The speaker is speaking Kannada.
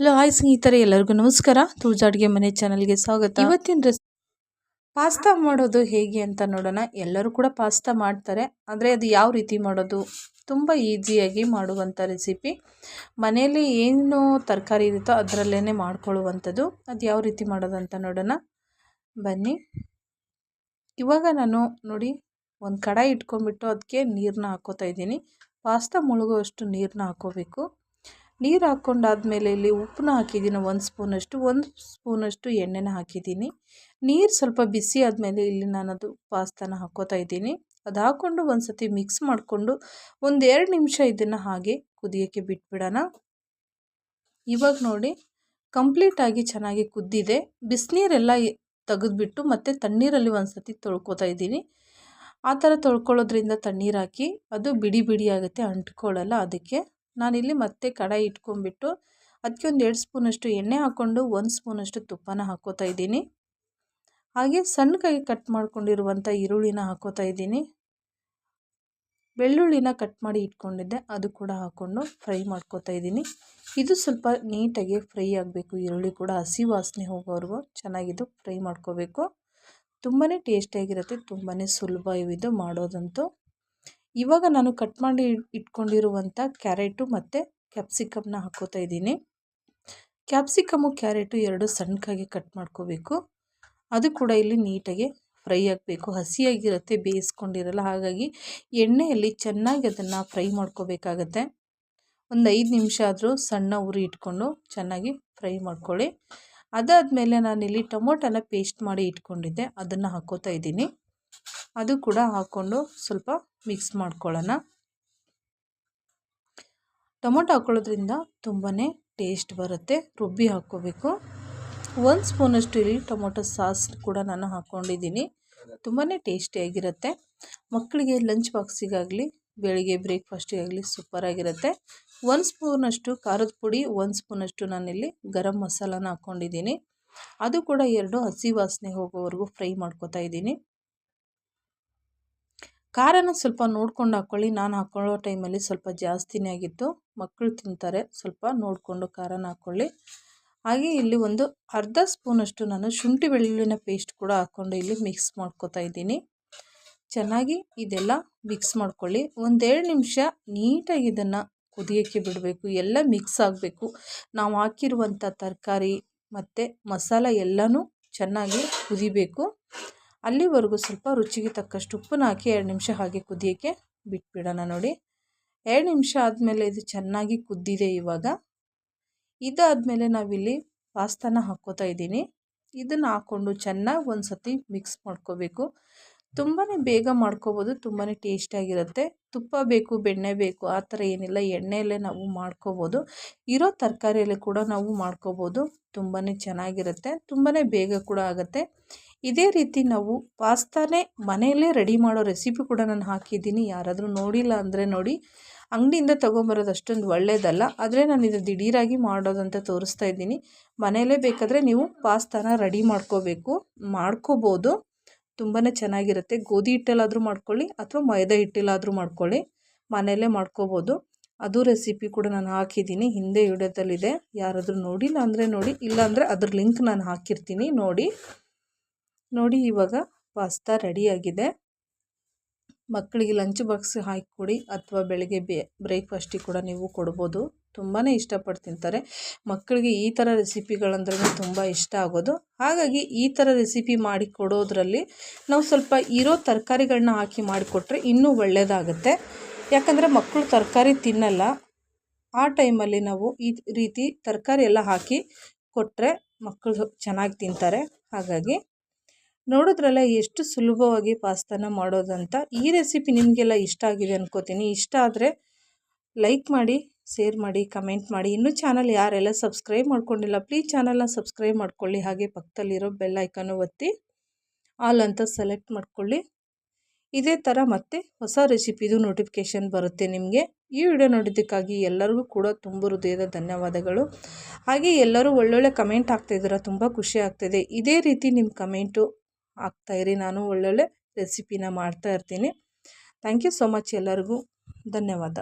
ಹಲೋ ಹಾಯ್ ಸ್ನೇಹಿತರೆ ಎಲ್ಲರಿಗೂ ನಮಸ್ಕಾರ. ತುಳಜ ಅಡುಗೆ ಮನೆ ಚಾನಲ್ಗೆ ಸ್ವಾಗತ. ಇವತ್ತಿನ ರೆಸ್ ಪಾಸ್ತಾ ಮಾಡೋದು ಹೇಗೆ ಅಂತ ನೋಡೋಣ. ಎಲ್ಲರೂ ಕೂಡ ಪಾಸ್ತಾ ಮಾಡ್ತಾರೆ. ಆದರೆ ಅದು ಯಾವ ರೀತಿ ಮಾಡೋದು? ತುಂಬ ಈಸಿಯಾಗಿ ಮಾಡುವಂಥ ರೆಸಿಪಿ. ಮನೆಯಲ್ಲಿ ಏನು ತರಕಾರಿ ಇರುತ್ತೋ ಅದರಲ್ಲೇ ಮಾಡ್ಕೊಳ್ಳುವಂಥದ್ದು. ಅದು ಯಾವ ರೀತಿ ಮಾಡೋದು ಅಂತ ನೋಡೋಣ. ಬನ್ನಿ. ಇವಾಗ ನಾನು ನೋಡಿ ಒಂದು ಕಡಾಯಿ ಇಟ್ಕೊಂಡ್ಬಿಟ್ಟು ಅದಕ್ಕೆ ನೀರನ್ನ ಹಾಕೋತಾ ಇದ್ದೀನಿ. ಪಾಸ್ತಾ ಮುಳುಗುವಷ್ಟು ನೀರನ್ನ ಹಾಕೋಬೇಕು. ನೀರು ಹಾಕ್ಕೊಂಡಾದ್ಮೇಲೆ ಇಲ್ಲಿ ಉಪ್ಪನ್ನ ಹಾಕಿದ್ದೀನಿ ಒಂದು ಸ್ಪೂನಷ್ಟು ಒಂದು ಸ್ಪೂನಷ್ಟು ಎಣ್ಣೆನ ಹಾಕಿದ್ದೀನಿ. ನೀರು ಸ್ವಲ್ಪ ಬಿಸಿ ಆದಮೇಲೆ ಇಲ್ಲಿ ನಾನು ಅದು ಪಾಸ್ತಾನ ಹಾಕೋತಾ ಇದ್ದೀನಿ. ಅದು ಹಾಕ್ಕೊಂಡು ಒಂದು ಸತಿ ಮಿಕ್ಸ್ ಮಾಡಿಕೊಂಡು ಒಂದು ಎರಡು ನಿಮಿಷ ಇದನ್ನು ಹಾಗೆ ಕುದಿಯೋಕ್ಕೆ ಬಿಟ್ಬಿಡೋಣ. ಇವಾಗ ನೋಡಿ ಕಂಪ್ಲೀಟಾಗಿ ಚೆನ್ನಾಗಿ ಕುದ್ದಿದೆ. ಬಿಸಿನೀರೆಲ್ಲ ತೆಗೆದುಬಿಟ್ಟು ಮತ್ತು ತಣ್ಣೀರಲ್ಲಿ ಒಂದು ಸತಿ ತೊಳ್ಕೊತಾ ಇದ್ದೀನಿ. ಆ ಥರ ತೊಳ್ಕೊಳ್ಳೋದ್ರಿಂದ ತಣ್ಣೀರು ಹಾಕಿ ಅದು ಬಿಡಿ ಬಿಡಿ ಆಗುತ್ತೆ, ಅಂಟ್ಕೊಳ್ಳಲ್ಲ ಅದಕ್ಕೆ. ನಾನಿಲ್ಲಿ ಮತ್ತೆ ಕಡಾಯಿ ಇಟ್ಕೊಂಡ್ಬಿಟ್ಟು ಅದಕ್ಕೆ ಒಂದು ಎರಡು ಸ್ಪೂನಷ್ಟು ಎಣ್ಣೆ ಹಾಕ್ಕೊಂಡು ಒಂದು ಸ್ಪೂನಷ್ಟು ತುಪ್ಪನ ಹಾಕೋತಾ ಇದ್ದೀನಿ. ಹಾಗೆ ಸಣ್ಣಕಾಯಿ ಕಟ್ ಮಾಡ್ಕೊಂಡಿರುವಂಥ ಈರುಳ್ಳಿನ ಹಾಕೋತಾ ಇದ್ದೀನಿ. ಬೆಳ್ಳುಳ್ಳಿನ ಕಟ್ ಮಾಡಿ ಇಟ್ಕೊಂಡಿದ್ದೆ, ಅದು ಕೂಡ ಹಾಕ್ಕೊಂಡು ಫ್ರೈ ಮಾಡ್ಕೋತಾ ಇದ್ದೀನಿ. ಇದು ಸ್ವಲ್ಪ ನೀಟಾಗಿ ಫ್ರೈ ಆಗಬೇಕು, ಈರುಳ್ಳಿ ಕೂಡ ಹಸಿ ವಾಸನೆ ಹೋಗೋವರೆಗೂ ಚೆನ್ನಾಗಿದ್ದು ಫ್ರೈ ಮಾಡ್ಕೋಬೇಕು. ತುಂಬಾ ಟೇಸ್ಟಿಯಾಗಿರುತ್ತೆ ತುಂಬಾ ಸುಲಭ ಇವಿದು ಮಾಡೋದಂತೂ. ಇವಾಗ ನಾನು ಕಟ್ ಮಾಡಿ ಇಟ್ಕೊಂಡಿರುವಂಥ ಕ್ಯಾರೆಟು ಮತ್ತು ಕ್ಯಾಪ್ಸಿಕಮ್ನ ಹಾಕೋತಾ ಇದ್ದೀನಿ. ಕ್ಯಾಪ್ಸಿಕಮು, ಕ್ಯಾರೆಟು ಎರಡು ಸಣ್ಣಕಾಗಿ ಕಟ್ ಮಾಡ್ಕೋಬೇಕು. ಅದು ಕೂಡ ಇಲ್ಲಿ ನೀಟಾಗಿ ಫ್ರೈ ಆಗಬೇಕು. ಹಸಿಯಾಗಿರುತ್ತೆ, ಬೇಯಿಸ್ಕೊಂಡಿರಲ್ಲ, ಹಾಗಾಗಿ ಎಣ್ಣೆಯಲ್ಲಿ ಚೆನ್ನಾಗಿ ಅದನ್ನು ಫ್ರೈ ಮಾಡ್ಕೋಬೇಕಾಗತ್ತೆ. ಒಂದು ಐದು ನಿಮಿಷ ಆದರೂ ಸಣ್ಣ ಉರಿ ಇಟ್ಕೊಂಡು ಚೆನ್ನಾಗಿ ಫ್ರೈ ಮಾಡ್ಕೊಳ್ಳಿ. ಅದಾದಮೇಲೆ ನಾನಿಲ್ಲಿ ಟೊಮೊಟೊನ ಪೇಸ್ಟ್ ಮಾಡಿ ಇಟ್ಕೊಂಡಿದ್ದೆ. ಅದನ್ನು ಹಾಕೋತಾ ಇದ್ದೀನಿ. ಅದು ಕೂಡ ಹಾಕ್ಕೊಂಡು ಸ್ವಲ್ಪ ಮಿಕ್ಸ್ ಮಾಡ್ಕೊಳ್ಳೋಣ. ಟೊಮೊಟೊ ಹಾಕ್ಕೊಳ್ಳೋದ್ರಿಂದ ತುಂಬಾ ಟೇಸ್ಟ್ ಬರುತ್ತೆ, ರುಬ್ಬಿ ಹಾಕ್ಕೋಬೇಕು. ಒಂದು ಸ್ಪೂನಷ್ಟು ಇಲ್ಲಿ ಟೊಮೊಟೊ ಸಾಸ್ ಕೂಡ ನಾನು ಹಾಕ್ಕೊಂಡಿದ್ದೀನಿ. ತುಂಬಾ ಟೇಸ್ಟಿಯಾಗಿರುತ್ತೆ ಮಕ್ಕಳಿಗೆ ಲಂಚ್ ಬಾಕ್ಸಿಗಾಗಲಿ ಬೆಳಿಗ್ಗೆ ಬ್ರೇಕ್ಫಾಸ್ಟಿಗಾಗಲಿ ಸೂಪರಾಗಿರುತ್ತೆ ಒಂದು ಸ್ಪೂನಷ್ಟು ಖಾರದ ಪುಡಿ, ಒಂದು ಸ್ಪೂನಷ್ಟು ನಾನಿಲ್ಲಿ ಗರಂ ಮಸಾಲಾನ ಹಾಕ್ಕೊಂಡಿದ್ದೀನಿ. ಅದು ಕೂಡ ಎರಡು ಹಸಿ ವಾಸನೆ ಹೋಗೋವರೆಗೂ ಫ್ರೈ ಮಾಡ್ಕೋತಾ ಇದ್ದೀನಿ. ಖಾರನ ಸ್ವಲ್ಪ ನೋಡ್ಕೊಂಡು ಹಾಕ್ಕೊಳ್ಳಿ ನಾನು ಹಾಕ್ಕೊಳ್ಳೋ ಟೈಮಲ್ಲಿ ಸ್ವಲ್ಪ ಜಾಸ್ತಿನೇ ಆಗಿತ್ತು. ಮಕ್ಕಳು ತಿಂತಾರೆ. ಸ್ವಲ್ಪ ನೋಡಿಕೊಂಡು ಖಾರನ ಹಾಕ್ಕೊಳ್ಳಿ ಹಾಗೆ ಇಲ್ಲಿ ಒಂದು ಅರ್ಧ ಸ್ಪೂನಷ್ಟು ನಾನು ಶುಂಠಿ ಬೆಳ್ಳುಳ್ಳಿನ ಪೇಸ್ಟ್ ಕೂಡ ಹಾಕ್ಕೊಂಡು ಇಲ್ಲಿ ಮಿಕ್ಸ್ ಮಾಡ್ಕೋತಾ ಇದ್ದೀನಿ. ಚೆನ್ನಾಗಿ ಇದೆಲ್ಲ ಮಿಕ್ಸ್ ಮಾಡ್ಕೊಳ್ಳಿ. ಒಂದೆರಡು ನಿಮಿಷ ನೀಟಾಗಿ ಇದನ್ನು ಕುದಿಯೋಕ್ಕೆ ಬಿಡಬೇಕು. ಎಲ್ಲ ಮಿಕ್ಸ್ ಆಗಬೇಕು. ನಾವು ಹಾಕಿರುವಂಥ ತರಕಾರಿ ಮತ್ತು ಮಸಾಲ ಎಲ್ಲನೂ ಚೆನ್ನಾಗಿ ಕುದಿಬೇಕು. ಅಲ್ಲಿವರೆಗೂ ಸ್ವಲ್ಪ ರುಚಿಗೆ ತಕ್ಕಷ್ಟು ಉಪ್ಪನ್ನ ಹಾಕಿ ಎರಡು ನಿಮಿಷ ಹಾಗೆ ಕುದಿಯೋಕ್ಕೆ ಬಿಟ್ಬಿಡೋಣ ನೋಡಿ. ಎರಡು ನಿಮಿಷ ಆದಮೇಲೆ ಇದು ಚೆನ್ನಾಗಿ ಕುದ್ದಿದೆ ಇವಾಗ. ಇದಾದಮೇಲೆ ನಾವಿಲ್ಲಿ ಪಾಸ್ತಾನ ಹಾಕ್ಕೋತಾ ಇದ್ದೀನಿ. ಇದನ್ನು ಹಾಕ್ಕೊಂಡು ಚೆನ್ನಾಗಿ ಒಂದು ಸತಿ ಮಿಕ್ಸ್ ಮಾಡ್ಕೋಬೇಕು. ತುಂಬಾ ಬೇಗ ಮಾಡ್ಕೋಬೋದು ತುಂಬಾ ಟೇಸ್ಟಾಗಿರುತ್ತೆ ತುಪ್ಪ ಬೇಕು, ಬೆಣ್ಣೆ ಬೇಕು, ಆ ಥರ ಏನಿಲ್ಲ. ಎಣ್ಣೆಯಲ್ಲೇ ನಾವು ಮಾಡ್ಕೋಬೋದು. ಇರೋ ತರಕಾರಿಯಲ್ಲಿ ಕೂಡ ನಾವು ಮಾಡ್ಕೋಬೋದು. ತುಂಬಾ ಚೆನ್ನಾಗಿರುತ್ತೆ. ತುಂಬಾ ಬೇಗ ಕೂಡ ಆಗುತ್ತೆ. ಇದೇ ರೀತಿ ನಾವು ಪಾಸ್ತಾನೇ ಮನೆಯಲ್ಲೇ ರೆಡಿ ಮಾಡೋ ರೆಸಿಪಿ ಕೂಡ ನಾನು ಹಾಕಿದ್ದೀನಿ. ಯಾರಾದರೂ ನೋಡಿಲ್ಲ ಅಂದರೆ ನೋಡಿ. ಅಂಗಡಿಯಿಂದ ತೊಗೊಂಬರೋದು ಅಷ್ಟೊಂದು ಒಳ್ಳೆಯದಲ್ಲ ಆದರೆ ನಾನು ಇದು ದಿಢೀರಾಗಿ ಮಾಡೋದಂತ ತೋರಿಸ್ತಾ ಇದ್ದೀನಿ. ಮನೆಯಲ್ಲೇ ಬೇಕಾದರೆ ನೀವು ಪಾಸ್ತಾನ ರೆಡಿ ಮಾಡ್ಕೋಬೇಕು, ಮಾಡ್ಕೋಬೋದು. ತುಂಬಾ ಚೆನ್ನಾಗಿರುತ್ತೆ. ಗೋಧಿ ಹಿಟ್ಟಲ್ಲಾದರೂ ಮಾಡ್ಕೊಳ್ಳಿ ಅಥವಾ ಮೈದಾ ಹಿಟ್ಟಲ್ಲಾದರೂ ಮಾಡ್ಕೊಳ್ಳಿ. ಮನೆಯಲ್ಲೇ ಮಾಡ್ಕೋಬೋದು. ಅದು ರೆಸಿಪಿ ಕೂಡ ನಾನು ಹಾಕಿದ್ದೀನಿ. ಹಿಂದೆ ವಿಡಿಯೋದಲ್ಲಿದೆ. ಯಾರಾದರೂ ನೋಡಿಲ್ಲ ಅಂದರೆ ನೋಡಿ, ಇಲ್ಲಾಂದರೆ ಅದ್ರ ಲಿಂಕ್ ನಾನು ಹಾಕಿರ್ತೀನಿ. ನೋಡಿ. ನೋಡಿ, ಇವಾಗ ಪಾಸ್ತಾ ರೆಡಿಯಾಗಿದೆ ಮಕ್ಕಳಿಗೆ ಲಂಚ್ ಬಾಕ್ಸ್ ಹಾಕಿಕೊಡಿ ಅಥವಾ ಬೆಳಗ್ಗೆ ಬೇ ಬ್ರೇಕ್ಫಾಸ್ಟಿಗೆ ಕೂಡ ನೀವು ಕೊಡ್ಬೋದು. ತುಂಬಾ ಇಷ್ಟಪಟ್ಟು ತಿಂತಾರೆ. ಮಕ್ಕಳಿಗೆ ಈ ಥರ ರೆಸಿಪಿಗಳಂದ್ರೂ ತುಂಬ ಇಷ್ಟ ಆಗೋದು. ಹಾಗಾಗಿ ಈ ಥರ ರೆಸಿಪಿ ಮಾಡಿ ಕೊಡೋದ್ರಲ್ಲಿ ನಾವು ಸ್ವಲ್ಪ ಇರೋ ತರಕಾರಿಗಳನ್ನ ಹಾಕಿ ಮಾಡಿಕೊಟ್ರೆ ಇನ್ನೂ ಒಳ್ಳೆಯದಾಗುತ್ತೆ ಯಾಕಂದರೆ ಮಕ್ಕಳು ತರಕಾರಿ ತಿನ್ನಲ್ಲ. ಆ ಟೈಮಲ್ಲಿ ನಾವು ಈ ರೀತಿ ತರಕಾರಿ ಎಲ್ಲ ಹಾಕಿ ಕೊಟ್ಟರೆ ಮಕ್ಕಳು ಚೆನ್ನಾಗಿ ತಿಂತಾರೆ. ಹಾಗಾಗಿ ನೋಡಿದ್ರಲ್ಲ ಎಷ್ಟು ಸುಲಭವಾಗಿ ಪಾಸ್ತಾನ ಮಾಡೋದಂತ. ಈ ರೆಸಿಪಿ ನಿಮಗೆಲ್ಲ ಇಷ್ಟ ಆಗಿದೆ ಅನ್ಕೋತೀನಿ. ಇಷ್ಟ ಆದರೆ ಲೈಕ್ ಮಾಡಿ ಶೇರ್ ಮಾಡಿ ಕಮೆಂಟ್ ಮಾಡಿ. ಇನ್ನೂ ಚಾನಲ್ ಯಾರೆಲ್ಲ ಸಬ್ಸ್ಕ್ರೈಬ್ ಮಾಡ್ಕೊಂಡಿಲ್ಲ ಪ್ಲೀಸ್ ಚಾನಲ್ನ ಸಬ್ಸ್ಕ್ರೈಬ್ ಮಾಡ್ಕೊಳ್ಳಿ. ಹಾಗೆ ಪಕ್ಕದಲ್ಲಿರೋ ಬೆಲ್ ಐಕನ್ನು ಒತ್ತಿ ಆಲ್ ಅಂತ ಸೆಲೆಕ್ಟ್ ಮಾಡ್ಕೊಳ್ಳಿ. ಇದೇ ಥರ ಮತ್ತೆ ಹೊಸ ರೆಸಿಪಿದು ನೋಟಿಫಿಕೇಷನ್ ಬರುತ್ತೆ ನಿಮಗೆ. ಈ ವಿಡಿಯೋ ನೋಡಿದ್ದಕ್ಕಾಗಿ ಎಲ್ಲರಿಗೂ ಕೂಡ ತುಂಬ ಹೃದಯದ ಧನ್ಯವಾದಗಳು. ಹಾಗೆ ಎಲ್ಲರೂ ಒಳ್ಳೊಳ್ಳೆ ಕಮೆಂಟ್ ಆಗ್ತಾಯಿದ್ದೀರ ತುಂಬ ಖುಷಿ ಆಗ್ತಾಯಿದೆ ಇದೇ ರೀತಿ ನಿಮ್ಮ ಕಮೆಂಟು ಹಾಕ್ತಾಯಿರಿ ನಾನು ಒಳ್ಳೊಳ್ಳೆ ರೆಸಿಪಿನ ಮಾಡ್ತಾ ಇರ್ತೀನಿ. ಥ್ಯಾಂಕ್ ಯು ಸೊ ಮಚ್ ಎಲ್ಲರಿಗೂ. ಧನ್ಯವಾದ.